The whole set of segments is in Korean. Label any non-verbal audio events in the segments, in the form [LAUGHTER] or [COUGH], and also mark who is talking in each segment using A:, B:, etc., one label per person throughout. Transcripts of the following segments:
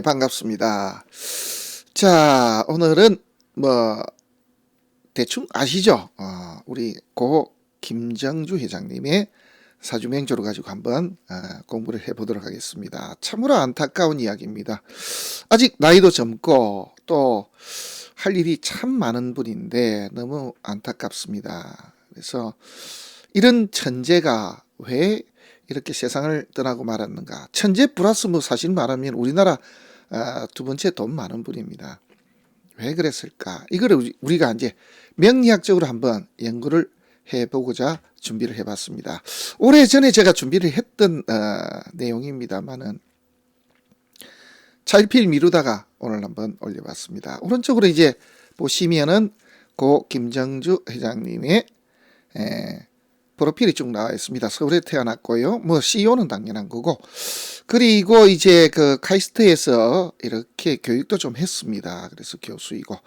A: 네, 반갑습니다. 자, 오늘은 뭐 대충 아시죠? 어, 우리 고 김정주 회장님의 사주맹조를 가지고 한번 어, 공부를 해보도록 하겠습니다. 참으로 안타까운 이야기입니다. 아직 나이도 젊고 또 할 일이 참 많은 분인데 너무 안타깝습니다. 그래서 이런 천재가 왜 이렇게 세상을 떠나고 말았는가? 천재 플러스 뭐 사실 말하면 우리나라 아, 두 번째 돈 많은 분입니다. 왜 그랬을까? 이거를 우리- 우리가 이제 명리학적으로 한번 연구를 해보고자 준비를 해봤습니다. 오래 전에 제가 준비를 했던 어, 내용입니다만은 차일피일 미루다가 오늘 한번 올려봤습니다. 오른쪽으로 이제 보시면은 고 김정주 회장님의 에, 프로필이 쭉 나와 있습니다. 서울에 태어났고요. 뭐 CEO는 당연한 거고. 그리고 이제 그 카이스트에서 이렇게 교육도 좀 했습니다. 그래서 교수이고.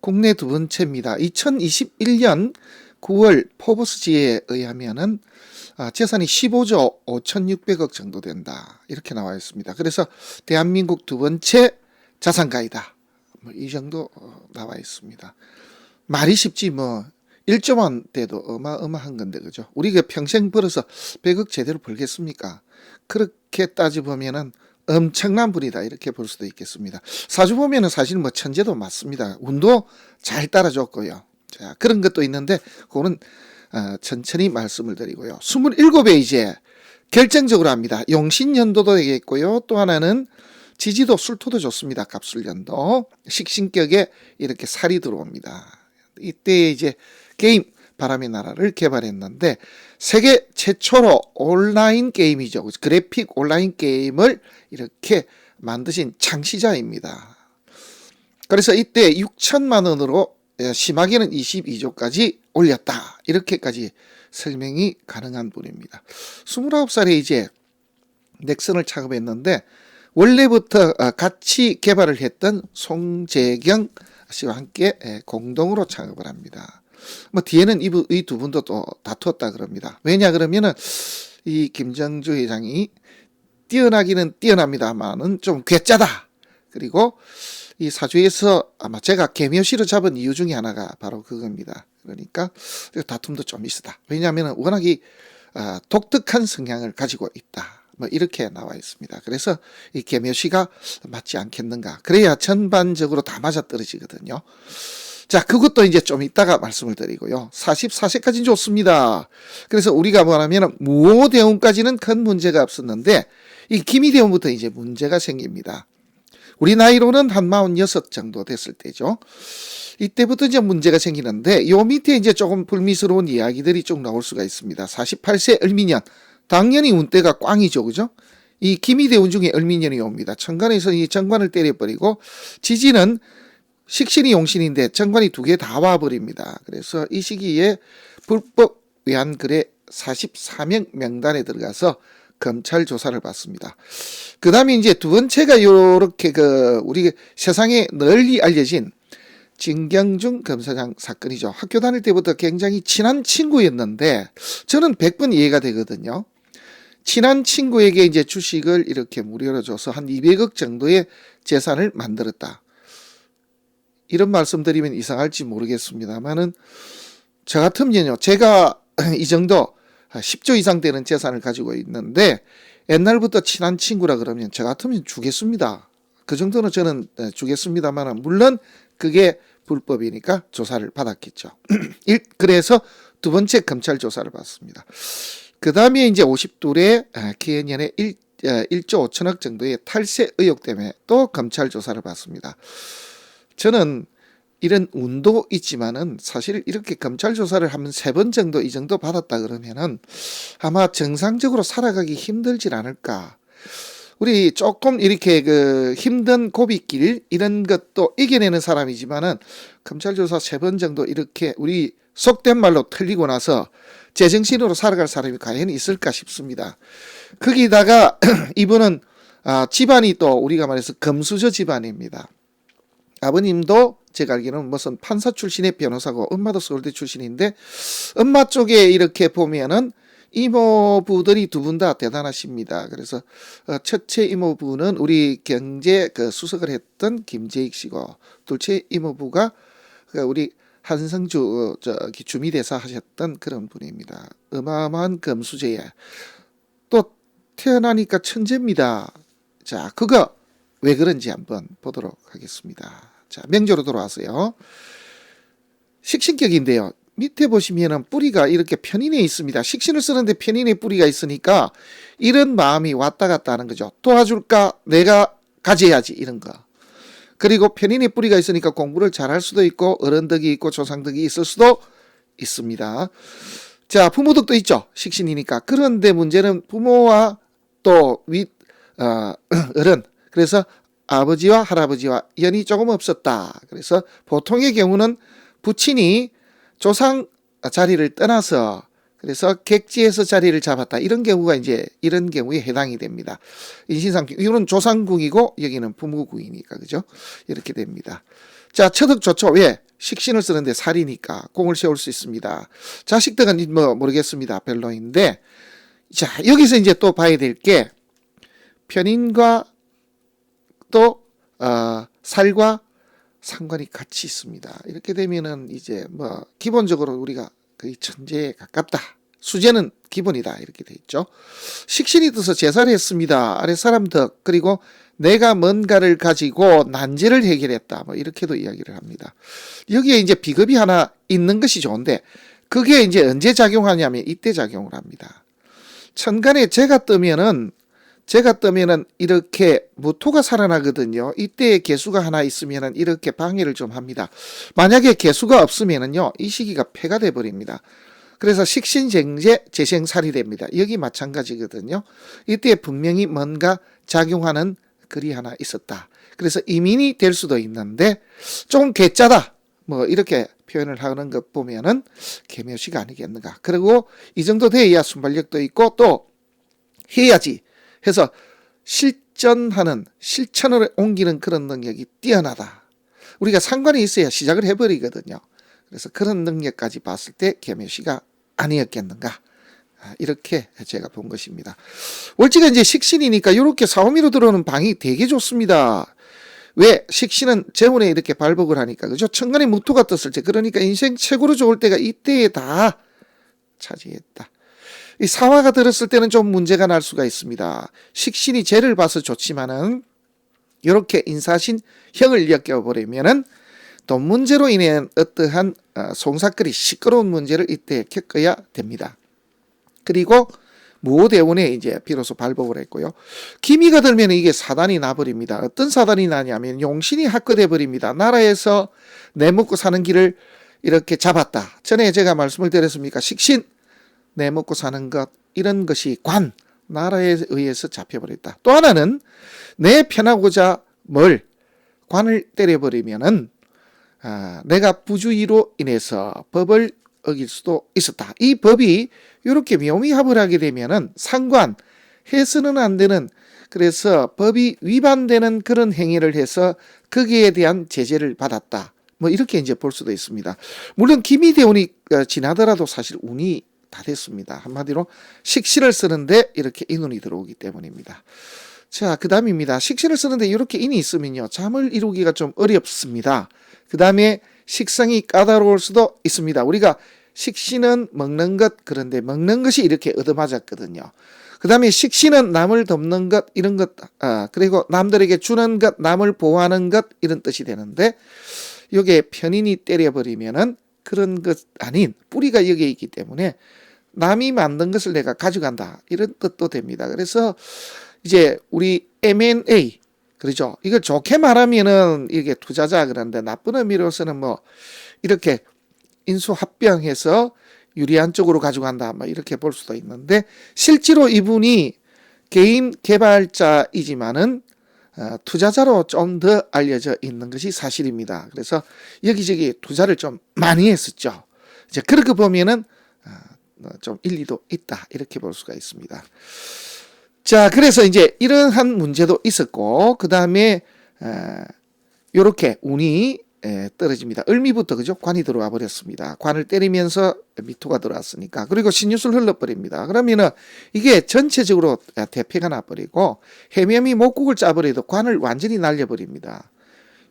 A: 국내 두 번째입니다. 2021년 9월 포브스지에 의하면은 아, 재산이 15조 5,600억 정도 된다. 이렇게 나와 있습니다. 그래서 대한민국 두 번째 자산가이다. 뭐 이 정도 어, 나와 있습니다. 말이 쉽지 뭐 1조만 돼도 어마어마한 건데 그죠? 우리가 평생 벌어서 100억 제대로 벌겠습니까? 그렇게 따져보면은 엄청난 분이다 이렇게 볼 수도 있겠습니다. 사주 보면은 사실 뭐 천재도 맞습니다. 운도 잘 따라줬고요. 자 그런 것도 있는데 그거는 어, 천천히 말씀을 드리고요. 27에 이제 결정적으로 합니다. 용신연도도 되겠고요. 또 하나는 지지도 술토도 좋습니다. 갑술연도 식신격에 이렇게 살이 들어옵니다. 이때 이제 게임 바람의 나라를 개발했는데 세계 최초로 온라인 게임이죠. 그래픽 온라인 게임을 이렇게 만드신 창시자입니다. 그래서 이때 6천만 원으로 예, 심하게는 22조까지 올렸다. 이렇게까지 설명이 가능한 분입니다. 29살에 이제 넥슨을 창업했는데 원래부터 어, 같이 개발을 했던 송재경 씨와 함께 예, 공동으로 창업을 합니다. 뭐 뒤에는 이 두 분도 또 다투었다 그럽니다. 왜냐 그러면은 이 김정주 회장이 뛰어나기는 뛰어납니다만은 좀 괴짜다. 그리고 이 사주에서 아마 제가 개묘시로 잡은 이유 중에 하나가 바로 그겁니다. 그러니까 다툼도 좀 있었다. 왜냐하면 워낙이 아, 독특한 성향을 가지고 있다. 뭐 이렇게 나와 있습니다. 그래서 이 개묘시가 맞지 않겠는가. 그래야 전반적으로 다 맞아 떨어지거든요. 자, 그것도 이제 좀 이따가 말씀을 드리고요. 44세까지는 좋습니다. 그래서 우리가 뭐냐면 무호대운까지는 큰 문제가 없었는데 이 기미대운부터 이제 문제가 생깁니다. 우리 나이로는 한 46 정도 됐을 때죠. 이때부터 이제 문제가 생기는데 요 밑에 이제 조금 불미스러운 이야기들이 쭉 나올 수가 있습니다. 48세 을미년 당연히 운때가 꽝이죠. 그죠? 이 기미대운 중에 을미년이 옵니다. 천간에서 이 정관을 때려버리고 지지는 식신이 용신인데 정관이 두 개 다 와버립니다. 그래서 이 시기에 불법 외환거래 44명 명단에 들어가서 검찰 조사를 받습니다. 그 다음에 이제 두 번째가 요렇게 그 우리 세상에 널리 알려진 진경중 검사장 사건이죠. 학교 다닐 때부터 굉장히 친한 친구였는데 저는 100번 이해가 되거든요. 친한 친구에게 이제 주식을 이렇게 무료로 줘서 한 200억 정도의 재산을 만들었다. 이런 말씀 드리면 이상할지 모르겠습니다만은 저 같으면요. 제가 [CLEARS THROAT] 이 정도 10조 이상 되는 재산을 가지고 있는데 옛날부터 친한 친구라 그러면 저 같으면 주겠습니다. 그 정도는 저는 주겠습니다만 물론 그게 불법이니까 조사를 받았겠죠. [CLEARS THROAT] 일- 그래서 두 번째 검찰 조사를 받습니다. 그 다음에 이제 50둘의 기해년에 1, 1조 5천억 정도의 탈세 의혹 때문에 또 검찰 조사를 받습니다. 저는 이런 운도 있지만은 사실 이렇게 검찰 조사를 하면 세 번 정도 이 정도 받았다 그러면은 아마 정상적으로 살아가기 힘들질 않을까. 우리 조금 이렇게 그 힘든 고비길 이런 것도 이겨내는 사람이지만은 검찰 조사 세 번 정도 이렇게 우리 속된 말로 틀리고 나서 제정신으로 살아갈 사람이 과연 있을까 싶습니다. 거기다가 [CLEARS THROAT] 이분은 아, 집안이 또 우리가 말해서 금수저 집안입니다. 아버님도 제가 알기로는 무슨 판사 출신의 변호사고 엄마도 서울대 출신인데 엄마 쪽에 이렇게 보면은 이모부들이 두 분 다 대단하십니다. 그래서 어, 첫째 이모부는 우리 경제 그 수석을 했던 김재익 씨고 둘째 이모부가 그 우리 한성주 어, 저기 주미대사 하셨던 그런 분입니다. 어마어마한 금수저에 또 태어나니까 천재입니다. 자, 그거 왜 그런지 한번 보도록 하겠습니다. 자, 명조로 돌아와서요. 식신격인데요. 밑에 보시면은 뿌리가 이렇게 편인에 있습니다. 식신을 쓰는데 편인에 뿌리가 있으니까 이런 마음이 왔다 갔다 하는 거죠. 도와줄까? 내가 가져야지 이런 거. 그리고 편인에 뿌리가 있으니까 공부를 잘할 수도 있고 어른덕이 있고 조상덕이 있을 수도 있습니다. 자, 부모덕도 있죠. 식신이니까. 그런데 문제는 부모와 또 윗, 어, [CLEARS THROAT] 어른. 그래서 아버지와 할아버지와 연이 조금 없었다. 그래서 보통의 경우는 부친이 조상 자리를 떠나서 그래서 객지에서 자리를 잡았다. 이런 경우가 이제 이런 경우에 해당이 됩니다. 인신상 이거는 조상궁이고 여기는 부모궁이니까 그죠? 이렇게 됩니다. 자, 처득 좋죠. 왜? 식신을 쓰는데 살이니까 공을 세울 수 있습니다. 자식들은 뭐 모르겠습니다. 별로인데 자, 여기서 이제 또 봐야 될 게 편인과 또 어, 살과 상관이 같이 있습니다. 이렇게 되면은 이제 뭐 기본적으로 우리가 거의 천재에 가깝다. 수재는 기본이다. 이렇게 돼 있죠. 식신이 떠서 제사를 했습니다. 아래 사람 덕 그리고 내가 뭔가를 가지고 난제를 해결했다. 뭐 이렇게도 이야기를 합니다. 여기에 이제 비급이 하나 있는 것이 좋은데 그게 이제 언제 작용하냐면 이때 작용을 합니다. 천간에 제가 뜨면은 제가 뜨면은 이렇게 무토가 살아나거든요. 이때 개수가 하나 있으면은 이렇게 방해를 좀 합니다. 만약에 개수가 없으면은요, 이 시기가 폐가 돼 버립니다. 그래서 식신쟁제 재생살이 됩니다. 여기 마찬가지거든요. 이때 분명히 뭔가 작용하는 글이 하나 있었다. 그래서 이민이 될 수도 있는데 좀 개짜다. 뭐 이렇게 표현을 하는 것 보면은 개묘시가 아니겠는가. 그리고 이 정도 돼야 순발력도 있고 또 해야지 해서 실전하는 실천을 옮기는 그런 능력이 뛰어나다. 우리가 상관이 있어야 시작을 해버리거든요. 그래서 그런 능력까지 봤을 때 개묘시가 아니었겠는가. 아, 이렇게 제가 본 것입니다. 월지가 이제 식신이니까 이렇게 사오미로 들어오는 방이 되게 좋습니다. 왜 식신은 재운에 이렇게 발복을 하니까 그죠? 천간에 무토가 떴을 때 그러니까 인생 최고로 좋을 때가 이때에 다 차지했다. 이 사화가 들었을 때는 좀 문제가 날 수가 있습니다. 식신이 죄를 봐서 좋지만은 이렇게 인사신 형을 엮여버리면은 돈 문제로 인해 어떠한 어, 송사거리 시끄러운 문제를 이때 겪어야 됩니다. 그리고 무호대원에 이제 비로소 발복을 했고요. 기미가 들면 이게 사단이 나버립니다. 어떤 사단이 나냐면 용신이 합거돼 버립니다. 나라에서 내먹고 사는 길을 이렇게 잡았다. 전에 제가 말씀을 드렸습니까? 식신 내 먹고 사는 것 이런 것이 관 나라에 의해서 잡혀버렸다. 또 하나는 내 편하고자 뭘 관을 때려버리면은 아, 내가 부주의로 인해서 법을 어길 수도 있었다. 이 법이 이렇게 묘미합을 하게 되면은 상관 해서는 안 되는 그래서 법이 위반되는 그런 행위를 해서 거기에 대한 제재를 받았다. 뭐 이렇게 이제 볼 수도 있습니다. 물론 기미대운이 어, 지나더라도 사실 운이 다 됐습니다. 한마디로 식신을 쓰는데 이렇게 인운이 들어오기 때문입니다. 자, 그 다음입니다. 식신을 쓰는데 이렇게 인이 있으면요. 잠을 이루기가 좀 어렵습니다. 그 다음에 식상이 까다로울 수도 있습니다. 우리가 식신은 먹는 것, 그런데 먹는 것이 이렇게 얻어맞았거든요. 그 다음에 식신은 남을 돕는 것, 이런 것, 아, 그리고 남들에게 주는 것, 남을 보호하는 것, 이런 뜻이 되는데, 여기에 편인이 때려버리면은 그런 것 아닌 뿌리가 여기에 있기 때문에 남이 만든 것을 내가 가져간다. 이런 뜻도 됩니다. 그래서 이제 우리 M&A 그렇죠. 이걸 좋게 말하면은 이게 투자자 그런데 나쁜 의미로서는 뭐 이렇게 인수합병해서 유리한 쪽으로 가져간다. 뭐 이렇게 볼 수도 있는데 실제로 이분이 개인 개발자이지만은 어, 투자자로 좀 더 알려져 있는 것이 사실입니다. 그래서 여기저기 투자를 좀 많이 했었죠. 이제 그렇게 보면은 어, 좀 일리도 있다 이렇게 볼 수가 있습니다. 자, 그래서 이제 이러한 문제도 있었고 그 다음에 이렇게 운이 에, 떨어집니다. 을미부터 그죠? 관이 들어와 버렸습니다. 관을 때리면서 미토가 들어왔으니까 그리고 신유술 흘러버립니다. 그러면은 이게 전체적으로 대패가 나버리고 해면이 목국을 짜버려도 관을 완전히 날려버립니다.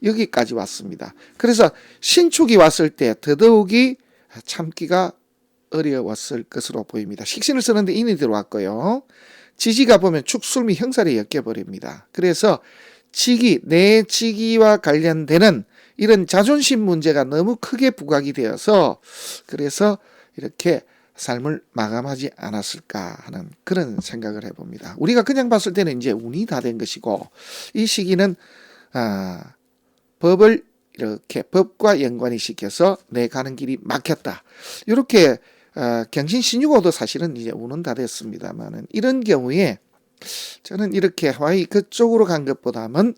A: 여기까지 왔습니다. 그래서 신축이 왔을 때 더더욱이 참기가 어려웠을 것으로 보입니다. 식신을 쓰는데 인이 들어왔고요. 지지가 보면 축술미 형살이 엮여버립니다. 그래서 지기, 내 지기와 관련되는 이런 자존심 문제가 너무 크게 부각이 되어서 그래서 이렇게 삶을 마감하지 않았을까 하는 그런 생각을 해봅니다. 우리가 그냥 봤을 때는 이제 운이 다 된 것이고 이 시기는 아, 법을 이렇게 법과 연관이 시켜서 내 가는 길이 막혔다. 이렇게 어, 경신 신유고도 사실은 이제 운은 다 됐습니다만은 이런 경우에 저는 이렇게 하와이 그쪽으로 간 것보다는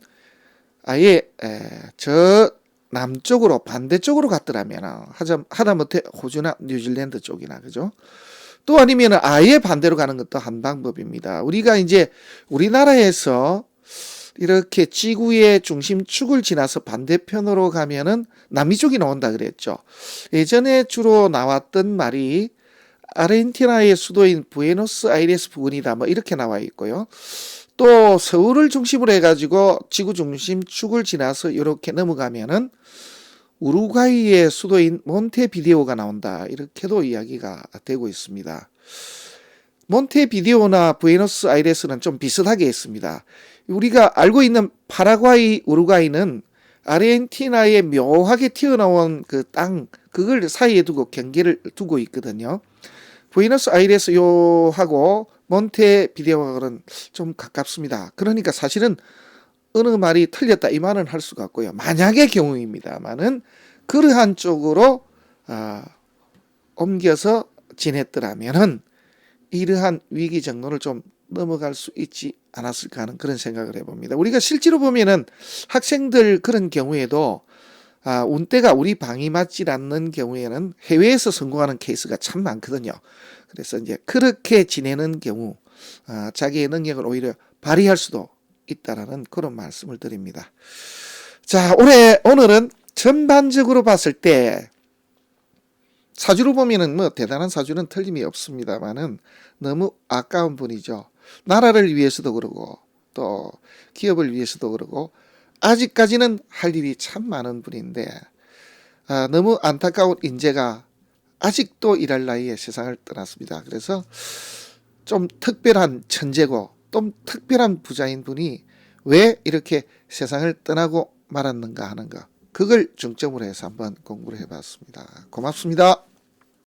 A: 아예 에, 저 남쪽으로 반대쪽으로 갔더라면 하자 하다못해 호주나 뉴질랜드 쪽이나 그죠? 또 아니면 아예 반대로 가는 것도 한 방법입니다. 우리가 이제 우리나라에서 이렇게 지구의 중심축을 지나서 반대편으로 가면은 남미 쪽이 나온다 그랬죠. 예전에 주로 나왔던 말이 아르헨티나의 수도인 부에노스 아이레스 부근이다 뭐 이렇게 나와 있고요. 또 서울을 중심으로 해가지고 지구 중심 축을 지나서 이렇게 넘어가면은 우루과이의 수도인 몬테비데오가 나온다 이렇게도 이야기가 되고 있습니다. 몬테비데오나 부에노스 아이레스는 좀 비슷하게 있습니다. 우리가 알고 있는 파라과이, 우루과이는 아르헨티나에 묘하게 튀어나온 그 땅, 그걸 사이에 두고 경계를 두고 있거든요. 부에노스 아이레스 요하고 몬테비데오는 좀 가깝습니다. 그러니까 사실은 어느 말이 틀렸다 이 말은 할 수가 없고요. 만약의 경우입니다만은 그러한 쪽으로 아, 옮겨서 지냈더라면은 이러한 위기 정도를 좀 넘어갈 수 있지 않았을까 하는 그런 생각을 해봅니다. 우리가 실제로 보면은 학생들 그런 경우에도 아, 운때가 우리 방이 맞지 않는 경우에는 해외에서 성공하는 케이스가 참 많거든요. 그래서 이제 그렇게 지내는 경우 아, 자기의 능력을 오히려 발휘할 수도 있다라는 그런 말씀을 드립니다. 자, 올해 오늘은 전반적으로 봤을 때 사주로 보면은 뭐 대단한 사주는 틀림이 없습니다만은 너무 아까운 분이죠. 나라를 위해서도 그러고 또 기업을 위해서도 그러고 아직까지는 할 일이 참 많은 분인데 아, 너무 안타까운 인재가 아직도 일할 나이에 세상을 떠났습니다. 그래서 좀 특별한 천재고 좀 특별한 부자인 분이 왜 이렇게 세상을 떠나고 말았는가 하는 것 그걸 중점으로 해서 한번 공부를 해봤습니다. 고맙습니다.